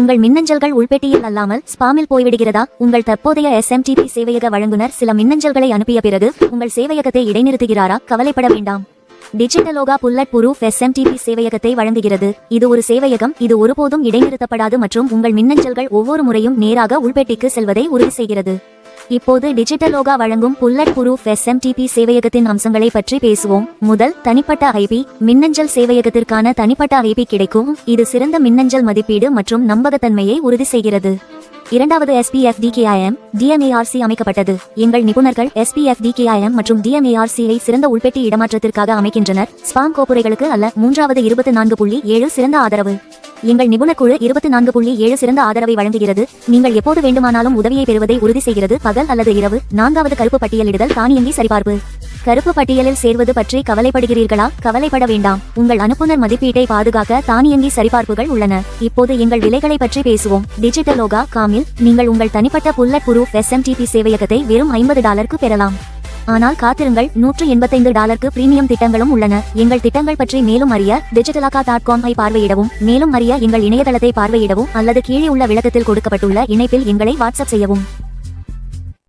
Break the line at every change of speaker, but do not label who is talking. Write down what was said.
உங்கள் மின்னஞ்சல்கள் உள்பெட்டியில் அல்லாமல் ஸ்பாமில் போய்விடுகிறதா? உங்கள் தற்போதைய எஸ்எம்டிபி சேவையக வழங்குனர் சில மின்னஞ்சல்களை அனுப்பிய பிறகு உங்கள் சேவையகத்தை இடைநிறுத்துகிறாரா? கவலைப்பட வேண்டாம். டிஜிட்டலோகா புல்லட் புரூஃப் எஸ்எம்டிபி சேவையகத்தை வழங்குகிறது. இது ஒரு சேவையகம் இது ஒருபோதும் இடைநிறுத்தப்படாது மற்றும் உங்கள் மின்னஞ்சல்கள் ஒவ்வொரு முறையும் நேராக உள்பெட்டிக்கு செல்வதை உறுதி செய்கிறது. இப்போது டிஜிட்டலோகா வழங்கும் புல்லட் புரூஃப் எஸ்எம்டிபி சேவையகத்தின் அம்சங்களை பற்றி பேசுவோம். முதல் தனிப்பட்ட ஐபி. மின்னஞ்சல் சேவையகத்திற்கான தனிப்பட்ட ஐபி கிடைக்கும். இது சிறந்த மின்னஞ்சல் மதிப்பீடு மற்றும் நம்பகத்தன்மையை உறுதி செய்கிறது. இரண்டாவது எஸ்பிஎஃப் டிகேஐஎம் டிஎம்ஏஆர்சி அமைக்கப்பட்டது. எங்கள் நிபுணர்கள் எஸ்பிஎஃப் டிகேஐஎம் மற்றும் டிஎம்ஏஆர்சி ஐ சிறந்த உள்பெட்டி இடமாற்றத்திற்காக அமைக்கின்றனர். ஸ்பாம் கோப்புரைகளுக்கு அல்ல மூன்றாவது இருபத்தி நான்கு புள்ளி ஏழு சிறந்த ஆதரவு. எங்கள் நிபுணக்குழு இருபத்தி நான்கு புள்ளி ஏழு சிறந்த ஆதரவை வழங்குகிறது. நீங்கள் எப்போது வேண்டுமானாலும் உதவியை பெறுவதை உறுதி செய்கிறது. பகல் அல்லது இரவு. நான்காவது கருப்பு பட்டியலிடுதல் தானியங்கி சரிபார்ப்பு. கருப்பு பட்டியலில் சேர்வது பற்றி கவலைப்படுகிறீர்களா? கவலைப்பட வேண்டாம். உங்கள் அனுப்புனர் மதிப்பீட்டை பாதுகாக்க தானியங்கி சரிபார்ப்புகள் உள்ளன. இப்போது எங்கள் விலைகளை பற்றி பேசுவோம். டிஜிட்டலோகா காமில் நீங்கள் உங்கள் தனிப்பட்ட புல்லட் புரூஃப் எஸ்எம்டிபி சேவையகத்தை வெறும் ஐம்பது டாலருக்கு பெறலாம். ஆனால் காத்திருங்கள் நூற்று எண்பத்தைந்து டாலருக்கு பிரீமியம் திட்டங்களும் உள்ளன. எங்கள் திட்டங்கள் பற்றி மேலும் அறிய டிஜிட்டலாக்கா டாட் காம் ஐ பார்வையிடவும் மேலும் அறிய எங்கள் இணையதளத்தை பார்வையிடவும் அல்லது கீழே உள்ள விளக்கத்தில் கொடுக்கப்பட்டுள்ள இணைப்பில் எங்களை வாட்ஸ்அப் செய்யவும்.